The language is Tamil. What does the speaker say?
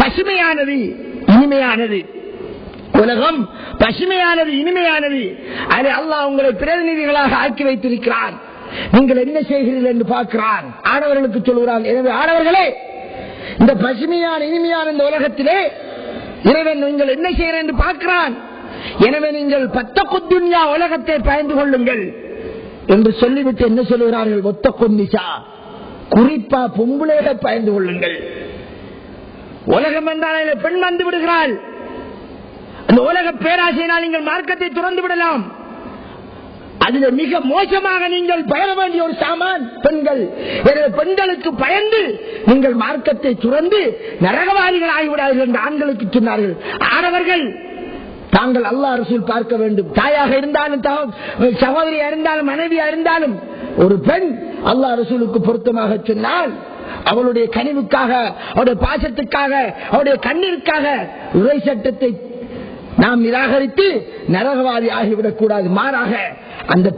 பசுமையானது இனிமையானது. உலகம் பசுமையானது இனிமையானது. அது அல்லாஹ் உங்களை பிரதிநிதிகளாக ஆக்கி வைத்திருக்கிறார். நீங்கள் என்ன செய்கிறீர்கள் என்று பார்க்கிறார் ஆடவர்களுக்கு சொல்கிறார் எனவே ஆடவர்களே இந்த பசுமையான இனிமையான இந்த உலகத்திலே இறைவன் நீங்கள் என்ன செய்கிறேன் என்று பார்க்கிறான். எனவே நீங்கள் பத்த குத்துன்யா உலகத்தை பயந்து கொள்ளுங்கள். என்று சொல்லிவிட்டு என்ன சொல்லுகிறார்கள் ஒத்த கொன்னிசா குறிப்பா பொம்புளைகளை பயந்து கொள்ளுங்கள். உலகம் என்றால் பெண் வந்து விடுகிறாள். அந்த உலக பேராசையினால் நீங்கள் மார்க்கத்தை துறந்து விடலாம். அதுல மிக மோசமாக நீங்கள் பயண வேண்டிய ஒரு சாமான் பெண்கள். எனவே பெண்களுக்கு பயந்து நீங்கள் மார்க்கத்தை துறந்து நரகவாதிகள் ஆகிவிடார்கள் என்று ஆண்களுக்கு சொன்னார்கள். ஆடவர்கள் தாங்கள் அல்லா அரசில் பார்க்க வேண்டும். தாயாக இருந்தாலும் சகோதரியா இருந்தாலும் மனைவியா இருந்தாலும் ஒரு பெண் அல்லா ரசூலுக்கு பொருத்தமாக சொன்னால் அவளுடைய கனிவுக்காக அவருடைய பாசத்துக்காக அவருடைய கண்ணிற்காக உரை சட்டத்தை நாம் நிராகரித்து நரகவாதி ஆகிவிடக் கூடாது மாறாக அந்த